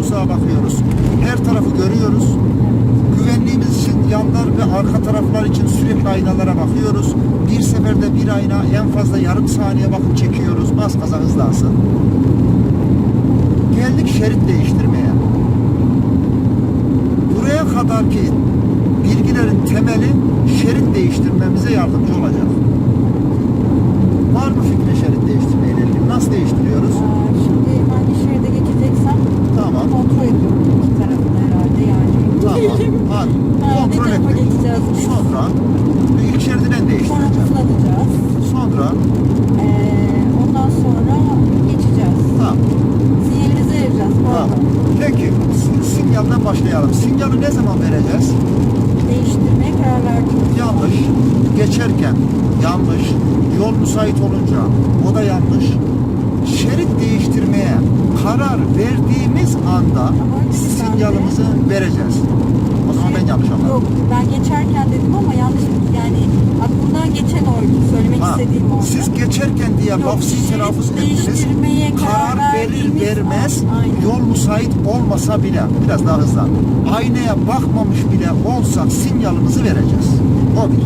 uzağa bakıyoruz. Her tarafı görüyoruz. Güvenliğimiz için yanlar ve arka taraflar için sürekli aynalara bakıyoruz. Bir seferde bir ayna en fazla yarım saniye bakıp çekiyoruz. Bas gaza hızlansın. Geldik şerit değiştirmeye. Buraya kadar ki bilgilerin temeli şerit değiştirmemize yardımcı olacak. Var mı fikri şerit değiştirmeyle ilgili? Nasıl değiştiriyoruz? Aa, Şimdi hangi şeride geçeceksem Tamam. kontrol ediyorum iki tarafını herhalde Ha, bir Kontrol biz. Sonra ilk şeridden Sonra değiştireceğim. hızlanacağız. Sonra Ee, ondan sonra geçeceğiz. tamam. Sinyalimizi vereceğiz. Tamam. Peki sin- sinyalden başlayalım. Sinyali ne zaman vereceğiz? Değiştirmeye karar verdik. Yanlış. Geçerken yanlış. Yol müsait olunca o da yanlış. Şerit değiştirmeye karar verdiğimiz anda sinyalimizi vereceğiz. O zaman ben yanlış anladım. Yok ben geçerken dedim ama yanlış yani aklımdan geçen oydu. Söylemek Ha, istediğim oydu. siz geçerken diye Yok, şerit telaffuz ettiniz. Karar karar verir vermez aynen. yol müsait olmasa bile biraz daha hızlan. Aynaya bakmamış bile olsak sinyalimizi vereceğiz. O bir.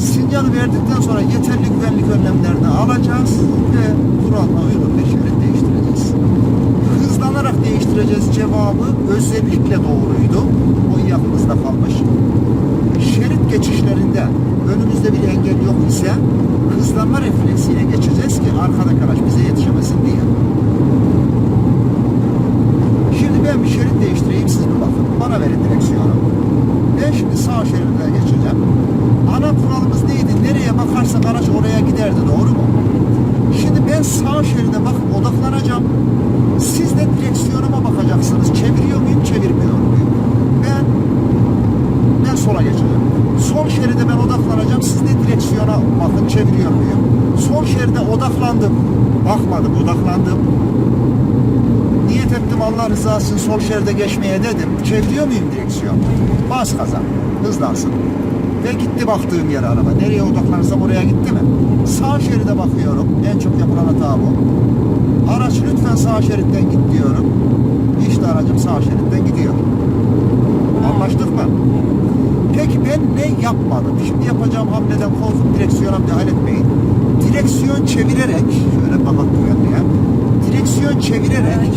Sinyali verdikten sonra yeterli güvenlik önlemlerini alacağız ve kuralına uygun bir değiştireceğiz. Hızlanarak değiştireceğiz cevabı özellikle doğruydu. O yakınızda kalmış şerit geçişlerinde önümüzde bir engel yok ise hızlanma refleksiyle geçeceğiz ki arkadaki araç bize yetişemesin diye. Şimdi ben bir şerit değiştireyim siz bir bakın. Bana verin direksiyonu. Ben şimdi sağ şeride geçeceğim. Ana kuralımız neydi? Nereye bakarsak araç oraya giderdi doğru mu? Şimdi ben sağ şeride bakıp odaklanacağım. Siz de direksiyonuma bakacaksınız. Çeviriyor muyum, çevirmiyor muyum? Ben ben sola geçeceğim. Sol şeride ben odaklanacağım. Siz de direksiyona bakın çeviriyor muyum? Sol şeride odaklandım. Bakmadım, odaklandım. Niyet ettim Allah rızası sol şeride geçmeye dedim. Çeviriyor muyum direksiyon? Bas gaza. Hızlansın. Ve gitti baktığım yere araba. Nereye odaklanırsam oraya gitti mi? Sağ şeride bakıyorum. En çok yapılan hata bu. Araç lütfen sağ şeritten git diyorum. İşte aracım sağ şeritten gidiyor. Anlaştık mı? Peki ben ne yapmadım? Şimdi yapacağım hamleden korkup direksiyona müdahale etmeyin. Direksiyon çevirerek, şöyle bakak güvenliğe. Direksiyon çevirerek,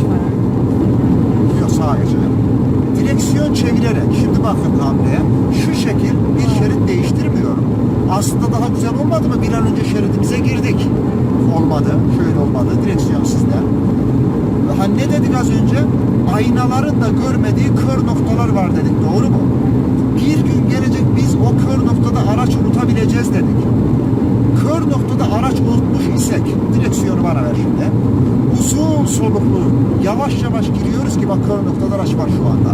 yok sağa geçelim. Direksiyon çevirerek, şimdi bakın hamleye, şu şekil bir şerit değiştirmiyorum. Aslında daha güzel olmadı mı? Bir an önce şeridimize girdik. Olmadı, şöyle olmadı, direksiyon sizde. Ha ne dedik az önce? Aynaların da görmediği kör noktalar var dedik, doğru mu? Bir gün gelecek biz o kör noktada araç unutabileceğiz dedik. Kör noktada araç unutmuş isek, direksiyonu bana ver şimdi. Uzun soluklu, yavaş yavaş giriyoruz ki bak kör noktada araç var şu anda.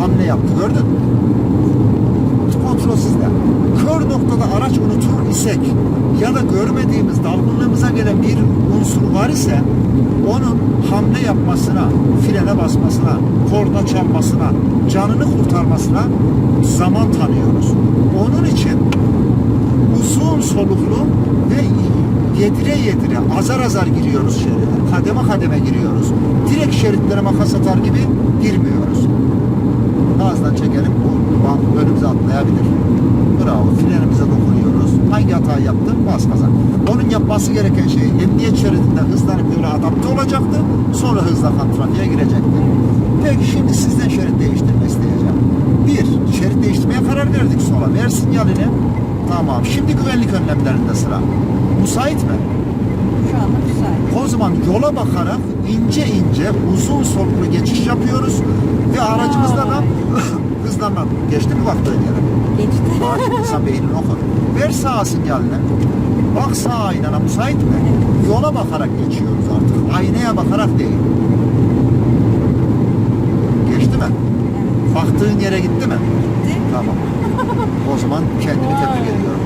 Hamle yaptı gördün mü? Kontrol sizde. Kör noktada araç unutur isek ya da görmediğimiz dalgınlığımıza gelen bir unsur var ise onun hamle yapmasına, frene basmasına, korna çalmasına, canını kurtarmasına zaman tanıyoruz. Onun için uzun soluklu ve yedire yedire azar azar giriyoruz şeride. Kademe kademe giriyoruz. Direkt şeritlere makas atar gibi girmiyoruz. Gazdan çekelim bu bank önümüze atlayabilir. Bravo. Frenimize dokunuyoruz. Hangi hatayı yaptın? Bas gaza. Onun yapması gereken şey emniyet şeridinde hızlanıp yola adapte olacaktı. Sonra hızla trafiğe girecekti. Peki şimdi sizden şerit değiştirme isteyeceğim. Bir, şerit değiştirmeye karar verdik sola. Ver sinyalini. Tamam. Şimdi güvenlik önlemlerinde sıra. Müsait mi? Şu anda müsait. O zaman yola bakarak ince ince uzun soluklu geçiş yapıyoruz ve aracımızda da hızlanma. Geçti mi baktığın yere? Geçti. Bak insan beynini okur. Ver sağ sinyaline. Bak sağ aynana müsait mi? Yola bakarak geçiyoruz artık. Aynaya bakarak değil. Geçti mi? Baktığın yere gitti mi? Gitti. Tamam. O zaman kendimi tebrik ediyorum.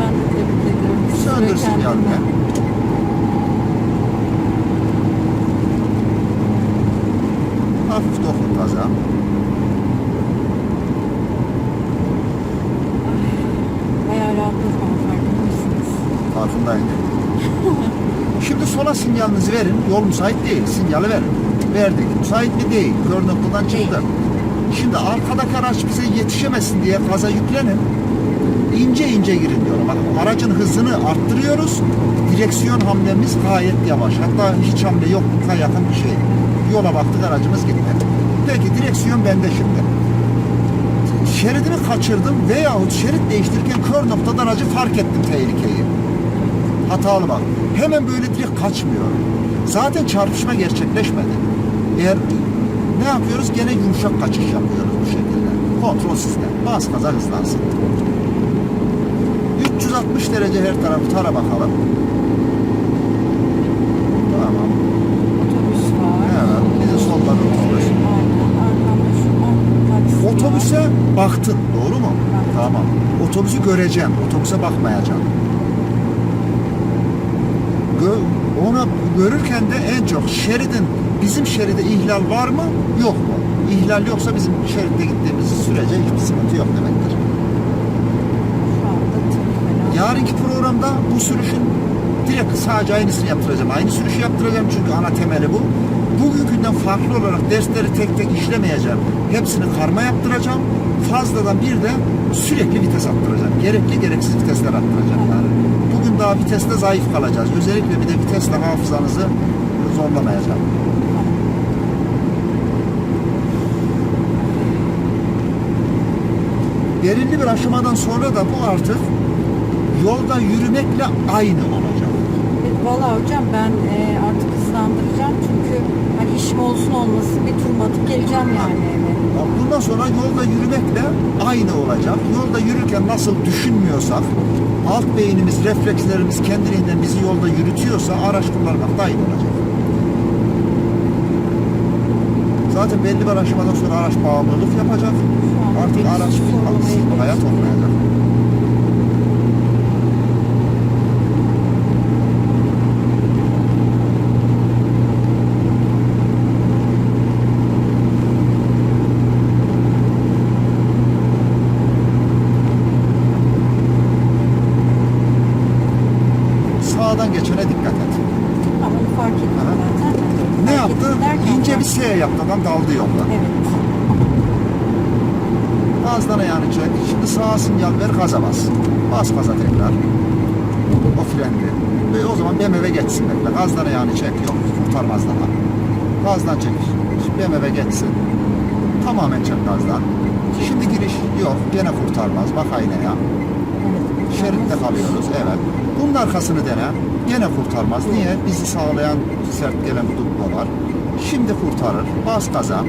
Ben de tebrik ediyorum. Bir süre Söndür sinyalini. kendimden. Hafif dokun gaza. Bayağı rahatladım ama farkında mısınız? Farkındayım. Şimdi sola sinyalinizi verin. Yol müsait değil. Sinyali verin. Verdik. Müsait mi değil. Kör noktadan çıktı. Şimdi arkadaki araç bize yetişemesin diye gaza yüklenin. İnce ince girin diyorum. Bak aracın hızını arttırıyoruz. Direksiyon hamlemiz gayet yavaş. Hatta hiç hamle yok. Buka yakın bir şey. Yola baktık aracımız gitti. Peki direksiyon bende şimdi. Şeridimi kaçırdım veyahut şerit değiştirirken kör noktada aracı fark ettim tehlikeyi. Hatalı bak. Hemen böyle direkt kaçmıyorum. Zaten çarpışma gerçekleşmedi. Eğer ne yapıyoruz? Gene yumuşak kaçış yapıyoruz bu şekilde. Kontrol sistem. Bas gaza hızlansın. 360 derece her tarafı tara bakalım. Tamam. Otobüs var. Evet. Bizi soldan otobüs. Otobüse baktın. Doğru mu? Tamam. Otobüsü göreceğim. Otobüse bakmayacağım. Ona görürken de en çok şeridin bizim şeride ihlal var mı yok mu? İhlal yoksa bizim şeritte gittiğimiz sürece hiçbir sıkıntı yok demektir. Yarınki programda bu sürüşün direkt sadece aynısını yaptıracağım. Aynı sürüşü yaptıracağım çünkü ana temeli bu. Bugünkünden farklı olarak dersleri tek tek işlemeyeceğim. Hepsini karma yaptıracağım. Fazladan bir de sürekli vites attıracağım. Gerekli gereksiz vitesler attıracağım yani. Bugün daha viteste zayıf kalacağız. Özellikle bir de vitesle hafızanızı zorlamayacağım. Belirli bir aşamadan sonra da bu artık yolda yürümekle aynı olacak. Evet, Valla hocam ben e, artık hızlandıracağım çünkü hani işim olsun olmasın bir tur atıp geleceğim yani eve. Bundan sonra yolda yürümekle aynı olacak. Yolda yürürken nasıl düşünmüyorsak, alt beynimiz, reflekslerimiz kendiliğinden bizi yolda yürütüyorsa araç kullanmak da aynı olacak. Zaten belli bir aşamadan sonra araç bağımlılık yapacak. Artık araç haksız hayat olmayacak. Sağdan geçene dikkat et. Ama onu fark ettim Aha. zaten. Ne Fark yaptı? ettim derken İnce ben- bir Adam daldı yolda. Evet. Gazdan ayağını çek. Şimdi sağa sinyal ver gaza bas. Bas gaza tekrar. O frendi. Ve o zaman BMW geçsin bekle. Gazdan ayağını çek. Yok kurtarmaz daha. Gazdan çek. Şimdi BMW geçsin. Tamamen çek gazdan. Şimdi giriş yok. Gene kurtarmaz. Bak aynaya. Şeritte kalıyoruz. Evet. Bunun arkasını dene. Gene kurtarmaz. Niye? Bizi sağlayan sert gelen bir dupla var. Şimdi kurtarır. Bas gaza.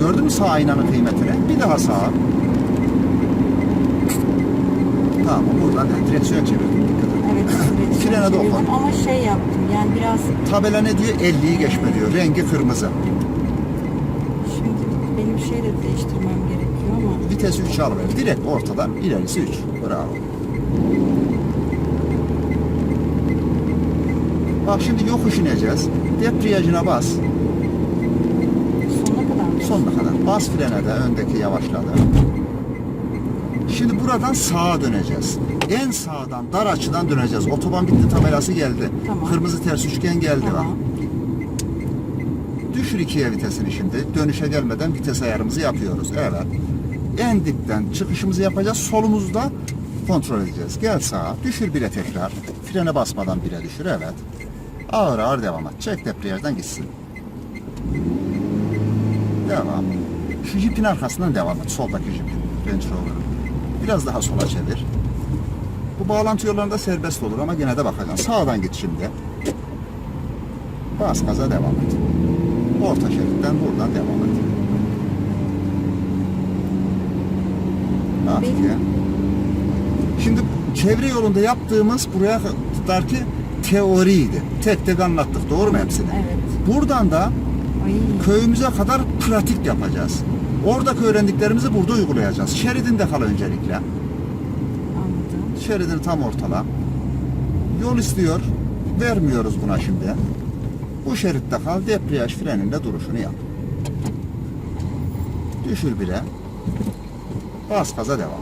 Gördün mü sağ aynanın kıymetini? Bir daha sağa. Tamam buradan da direksiyon çevirdim. Evet. Frene dokun. Ama şey yaptım yani biraz Tabela ne diyor? 50'yi geçme diyor. Rengi kırmızı. şimdi benim şey de değiştirmem gerekiyor ama Vitesi 3'e alıver. Direkt ortadan ilerisi 3. Bravo. Bak şimdi yokuş ineceğiz. Debriyajına bas. sonuna kadar mı? Sonuna kadar. Bas frene de öndeki yavaşladı. Şimdi buradan sağa döneceğiz. En sağdan, dar açıdan döneceğiz. Otoban bitti tabelası geldi. Tamam. Kırmızı ters üçgen geldi Tamam. bak. Düşür ikiye vitesini şimdi. Dönüşe gelmeden vites ayarımızı yapıyoruz. Evet. En dipten çıkışımızı yapacağız. Solumuzda kontrol edeceğiz. Gel sağa. Düşür bire tekrar. Frene basmadan bire düşür. Evet. Ağır ağır devam et. Çek debriyajdan gitsin. Devam. Şu jipin arkasından devam et. Soldaki jipin. Range Rover'ın. Biraz daha sola çevir. Bu bağlantı yollarında serbest olur ama gene de bakacaksın. Sağdan git şimdi. Bas gaza devam et. Orta şeritten buradan devam et. Ya? Şimdi çevre yolunda yaptığımız buraya kadar ki teoriydi. Tek tek anlattık. Doğru mu hepsini? Evet. Buradan da Ay. köyümüze kadar pratik yapacağız. Oradaki öğrendiklerimizi burada uygulayacağız. Şeridinde kal öncelikle. Anladım. Şeridini tam ortala. Yol istiyor. Vermiyoruz buna şimdi. Bu şeritte kal. Debriyaj freninde duruşunu yap. Düşür bire. Bas gaza devam.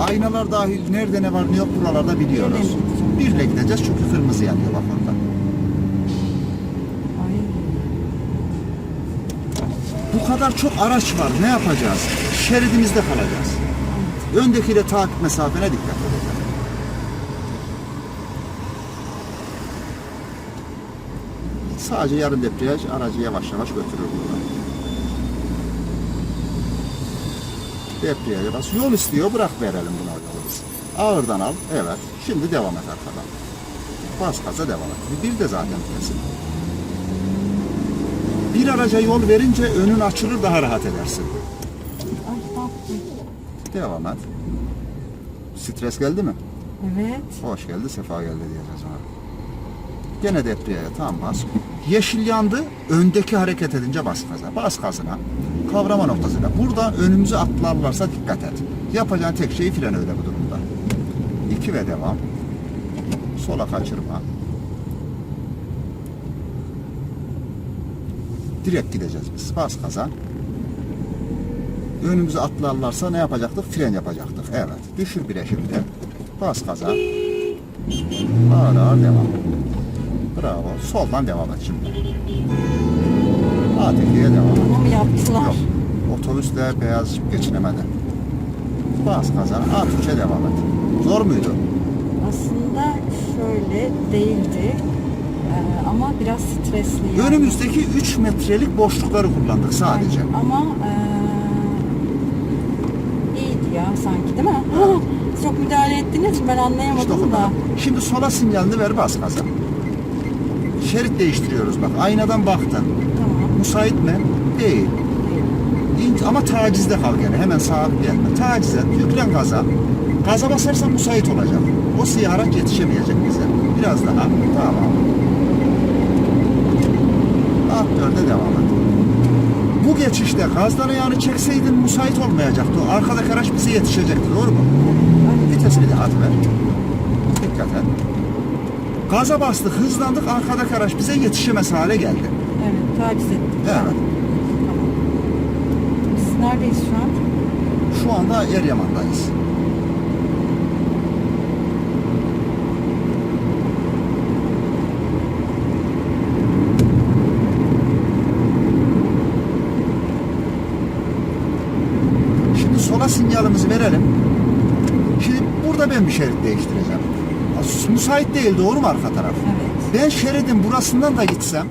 Aynalar dahil nerede ne var ne yok buralarda biliyoruz. Birle gideceğiz çünkü kırmızı yanıyor bak orada. Bu kadar çok araç var. Ne yapacağız? Şeridimizde kalacağız. Öndekiyle takip mesafene dikkat edeceğiz. Sadece yarım debriyaj aracı yavaş yavaş götürür buradan. Debriyaja bas. Yol istiyor bırak verelim buna yolu biz. Ağırdan al. Evet. Şimdi devam et arkadan. Bas gaza devam et. Bir de zaten kesin. Bir araca yol verince önün açılır daha rahat edersin. Devam et. Stres geldi mi? Evet. Hoş geldi, sefa geldi diyeceğiz ona. Gene depriyaya tam bas. Yeşil yandı, öndeki hareket edince bas gaza. Bas gazına. Kavrama noktasına. Burada önümüzü atlarlarsa dikkat et. Yapacağın tek şey fren öyle bu durumda. İki ve devam. Sola kaçırma. Direkt gideceğiz biz. Bas gaza. Önümüzü atlarlarsa ne yapacaktık? Fren yapacaktık. Evet. Düşür bire şimdi. Bas gaza. Ağır ağır devam. Bravo. Soldan devam et şimdi. A2'ye devam et. Bunu mu yaptılar? Yok. Otobüsle beyaz ışık geçinemedi. Bas gaza. A3'e devam et. Zor muydu? Aslında şöyle değildi. Ee, ama biraz stresli. yani. Önümüzdeki 3 metrelik boşlukları kullandık sadece. Aynen. Ama ee, iyiydi ya sanki değil mi? Çok müdahale ettiniz? Ben anlayamadım İşte da. Şimdi sola sinyalini ver bas gaza. Şerit değiştiriyoruz bak. Aynadan baktın. Tamam. Müsait mi? Değil. İn- ama tacizde kal gene. Hemen sağa gelme. Taciz et. Yüklen gaza. Gaza basarsan müsait olacak. O siyah araç yetişemeyecek bize. Biraz daha. Tamam. Alt dörde devam et. Bu geçişte gazdan ayağını çekseydin müsait olmayacaktı. O arkadaki araç bize yetişecekti. Doğru mu? Vitesi bir daha at ver. Dikkat et. Gaza bastık, hızlandık. Arkadaki araç bize yetişemez hale geldi. Evet, taciz ettik. Evet. Tamam. Biz neredeyiz şu an? Şu anda Eryaman'dayız. Şimdi sola sinyalimizi verelim. Şimdi burada ben bir şerit değiştireceğim. Müsait değil doğru mu arka taraf? Evet. Ben şeridin burasından da gitsem,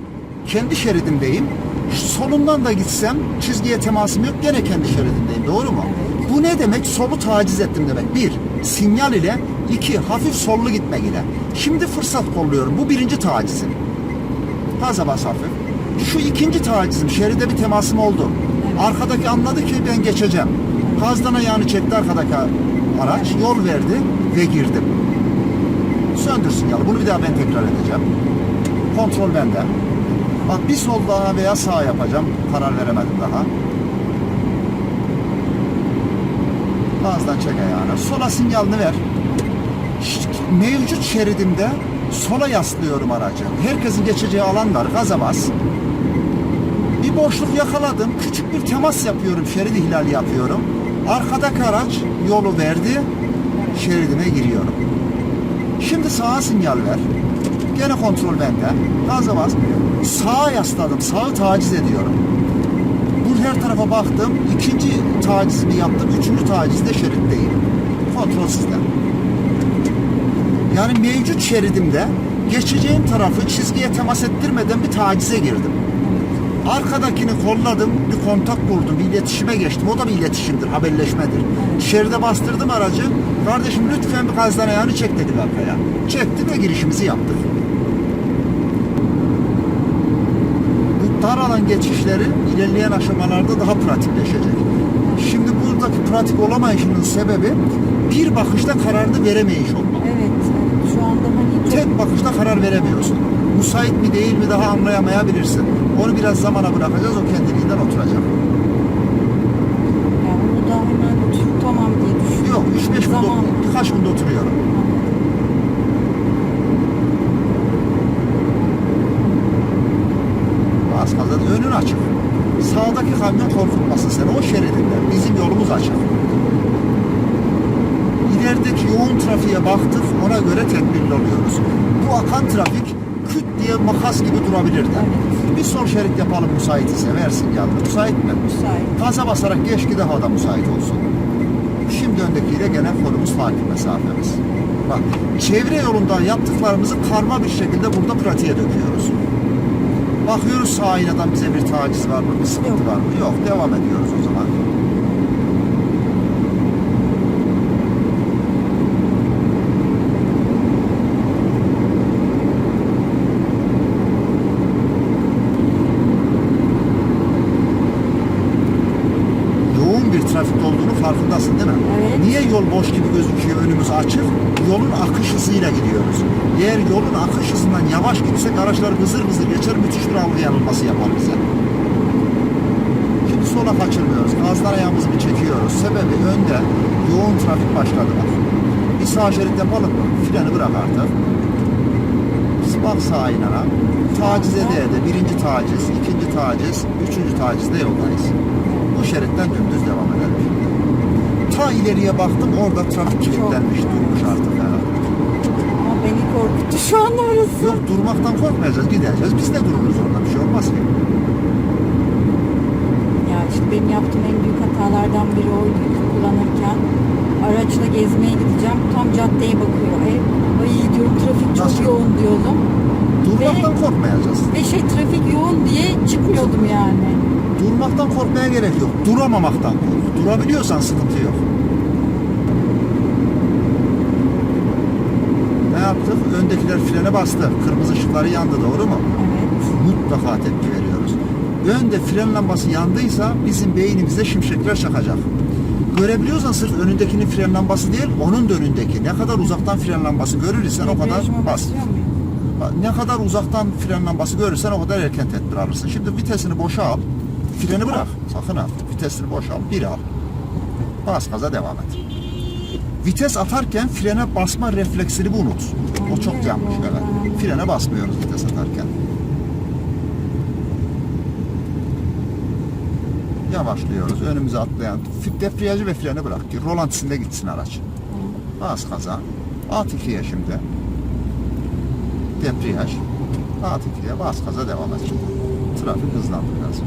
kendi şeridimdeyim. Solundan da gitsem, çizgiye temasım yok, gene kendi şeridimdeyim. Doğru mu? Evet. Bu ne demek? Solu taciz ettim demek. Bir, sinyal ile. iki hafif sollu gitmek ile. Şimdi fırsat kolluyorum. Bu birinci tacizim. Gaza bas hafif. Şu ikinci tacizim. Şeride bir temasım oldu. Arkadaki anladı ki ben geçeceğim. Gazdan ayağını çekti arkadaki araç. Yol verdi ve girdim. Söndür sinyali. Bunu bir daha ben tekrar edeceğim. Kontrol bende. Bak bir sol daha veya sağ yapacağım. Karar veremedim daha. Gazdan çek ayağını. Sola sinyalini ver. Mevcut şeridimde sola yaslıyorum aracı. Herkesin geçeceği alan var. Gaza bas. Bir boşluk yakaladım. Küçük bir temas yapıyorum. Şerit ihlali yapıyorum. Arkadaki araç yolu verdi. Şeridime giriyorum. Şimdi sağa sinyal ver. Gene kontrol bende. Gaza bas. Sağa yasladım. Sağı taciz ediyorum. Bu her tarafa baktım. İkinci tacizimi yaptım. Üçüncü tacizde şeritteyim. Kontrol sizde. Yani mevcut şeridimde geçeceğim tarafı çizgiye temas ettirmeden bir tacize girdim. Arkadakini kolladım, bir kontak kurdum, bir iletişime geçtim. O da bir iletişimdir, haberleşmedir. Şeride bastırdım aracı. Kardeşim lütfen bir gazdan ayağını çek dedik arkaya. Çekti ve girişimizi yaptık. Bu dar alan geçişleri ilerleyen aşamalarda daha pratikleşecek. Şimdi buradaki pratik olamayışının sebebi bir bakışta kararını veremeyiş olmak. Evet, evet. Şu anda hani Tek bakışta karar veremiyorsun. Müsait mi değil mi daha anlayamayabilirsin. Onu biraz zamana bırakacağız, o kendiliğinden oturacak. yani bunu da hemen tamam diye düşünüyorum. Yok, 3-5 Zaman. günde, birkaç günde oturuyorum. Az kaldı, önün açık. Sağdaki kamyon korkutmasın seni, o şeridinde. Bizim yolumuz açık. İleride Çevredeki yoğun trafiğe baktık, ona göre tedbirli oluyoruz. Bu akan trafik küt diye makas gibi durabilirdi. Evet. Bir sol şerit yapalım müsait ise versin yanına. Müsait mi? Müsait. Gaza basarak geç ki daha da müsait olsun. Şimdi öndekiyle gene konumuz takip mesafemiz. Bak çevre yolunda yaptıklarımızı karma bir şekilde burada pratiğe döküyoruz. Bakıyoruz sağ aynadan bize bir taciz var mı, bir sıkıntı Yok. var mı? Yok. Devam ediyoruz o zaman. yoğun bir trafik olduğunu farkındasın değil mi? Evet. Niye yol boş gibi gözüküyor önümüz açık? Yolun akış hızıyla gidiyoruz. Eğer yolun akış hızından yavaş gitsek araçlar vızır vızır geçer müthiş bir algı yanılması yapar bize. Şimdi sola kaçırmıyoruz. Gazdan ayağımızı bir çekiyoruz. Sebebi önde yoğun trafik başladı. Bir sağ şerit yapalım mı? Freni bırak artık. Bak sağ aynana. Taciz ede ede. Birinci taciz, ikinci taciz, üçüncü tacizde yoldayız. Bu şeritten dümdüz devam edelim. Ta ileriye baktım orada trafik kilitlenmiş durmuş artık herhalde. Ama beni korkuttu şu anda orası. Yok durmaktan korkmayacağız gideceğiz. Biz de dururuz orada bir şey olmaz ki. Ya işte benim yaptığım en büyük hatalardan biri oydu kullanırken. Araçla gezmeye gideceğim. Tam caddeye bakıyor ev. Ay diyorum trafik çok Nasıl? yoğun diyordum. Durmaktan korkmayacağız. Ve şey trafik yoğun diye çıkmıyordum yani. Durmaktan korkmaya gerek yok. Duramamaktan kork. Durabiliyorsan sıkıntı yok. Ne yaptık? Öndekiler frene bastı. Kırmızı ışıkları yandı doğru mu? Evet. Mutlaka tepki veriyoruz. Önde fren lambası yandıysa bizim beynimizde şimşekler çakacak. Görebiliyorsan sırf önündekinin fren lambası değil, onun da önündeki. Ne kadar uzaktan fren lambası görürsen o kadar bas. Ne kadar uzaktan fren lambası görürsen o kadar erken tedbir alırsın. Şimdi vitesini boşa al. Freni bırak. Sakın al. Vitesini boşa al. Bir al. Bas gaza devam et. Vites atarken frene basma refleksini unut. O çok yanlış. Evet. Frene basmıyoruz vites atarken. Yavaşlıyoruz. Önümüze atlayan debriyajı ve freni bırak ki rolantisinde gitsin araç. Bas gaza. At ikiye şimdi. Debriyaj. At ikiye bas gaza devam et. Trafik hızlandı biraz.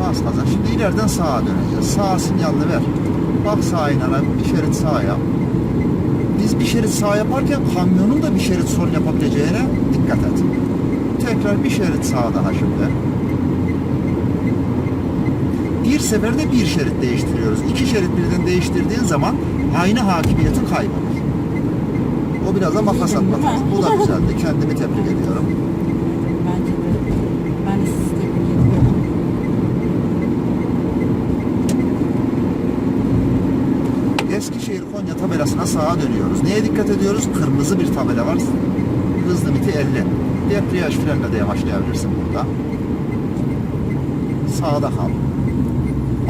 Bas gaza. Şimdi ileriden sağa döneceğiz. Sağ sinyalini ver. Bak sağ inana bir şerit sağ yap. Biz bir şerit sağ yaparken kamyonun da bir şerit sol yapabileceğine dikkat et. Tekrar bir şerit sağ daha şimdi. Bir seferde bir şerit değiştiriyoruz. İki şerit birden değiştirdiğin zaman aynı hakimiyetin kaybolur. O biraz da makas atmak. Bu da güzeldi. Kendimi tebrik ediyorum. Bence de. Ben de sizi tebrik ediyorum. Eskişehir Konya tabelasına sağa dönüyoruz. Neye dikkat ediyoruz? Kırmızı bir tabela var. Hız limiti 50. Debriyaj frenle de yavaşlayabilirsin burada. Sağda kal.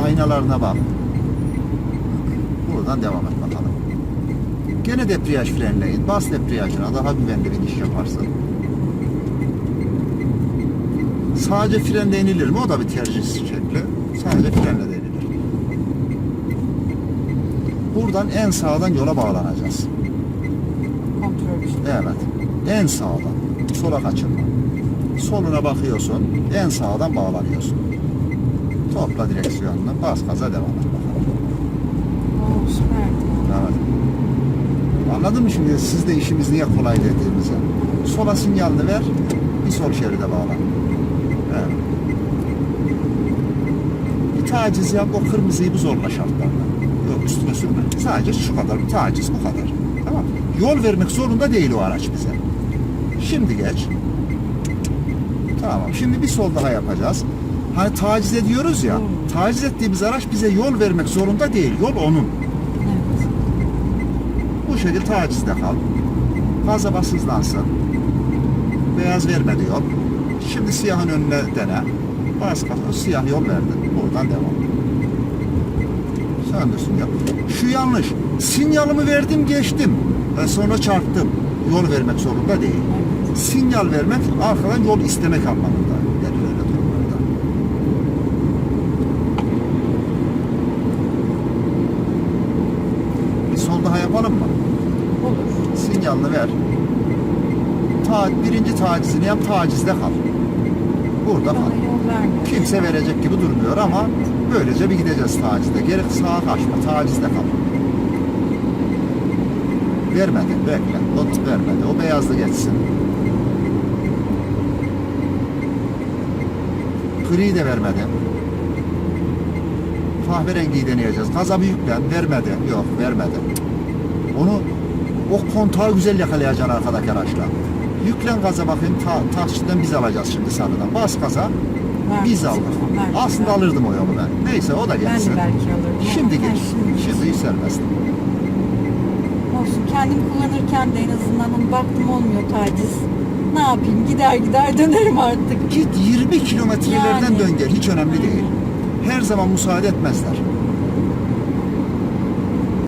Aynalarına bak. Buradan devam et bakalım. Gene debriyaj frenleyin. Bas debriyajına daha güvenli bir iniş yaparsın. Sadece frenle inilir mi? O da bir tercih şekli. Sadece frenle de inilir. Buradan en sağdan yola bağlanacağız. Kontrol işte. Evet. En sağdan. Sola kaçırma. Soluna bakıyorsun. En sağdan bağlanıyorsun. Topla direksiyonunu. Bas gaza devam et bakalım. Oo süperdi. Evet. Anladın mı şimdi siz de işimiz niye kolay dediğimizi? Sola sinyalini ver. Bir sol şeride bağlan. Evet. Bir taciz yap. O kırmızıyı bu zorla şartlarla. Yok üstüne sürme. Sadece şu kadar. Bir taciz bu kadar. Tamam. Yol vermek zorunda değil o araç bize. Şimdi geç. Tamam. Şimdi bir sol daha yapacağız. Hani taciz ediyoruz ya. Taciz ettiğimiz araç bize yol vermek zorunda değil. Yol onun. Şekilde tacizde kal. Gaza bas hızlansın. Beyaz verme diyor. Şimdi siyahın önüne dene. Bas bas. Siyah yol verdi. Buradan devam. Söndürsün yap. Şu yanlış. Sinyalımı verdim geçtim. E sonra çarptım. Yol vermek zorunda değil. Sinyal vermek arkadan yol istemek anlamında. Yani öyle. Bir sol daha yapalım mı? Sinyalını ver. Ta, birinci tacizini yap, tacizde kal. Burada kal. Kimse verecek gibi durmuyor ama böylece bir gideceğiz tacizde. Geri sağa kaçma, tacizde kal. Vermedi, bekle. Not vermedi. O beyazlı geçsin. Gri de vermedi. Kahverengiyi deneyeceğiz. Gaza bir yüklen. Vermedi. Yok vermedi. Onu o kontağı güzel yakalayacaksın arkadaki araçla. Yüklen gaza bakayım. Ta, taksiden biz alacağız şimdi sarıdan. Bas gaza. Vermedi. Biz aldık. Aslında alırdım o yolu ben. Neyse o da Ben gelsin. belki alırdım. Şimdi geç. Şimdi Şimdi serbest. Olsun. Kendim kullanırken de en azından baktım olmuyor taciz. Ne yapayım? Gider gider dönerim artık. Git 20 kilometrelerden Yani. dön gel. Hiç önemli değil. Her zaman müsaade etmezler.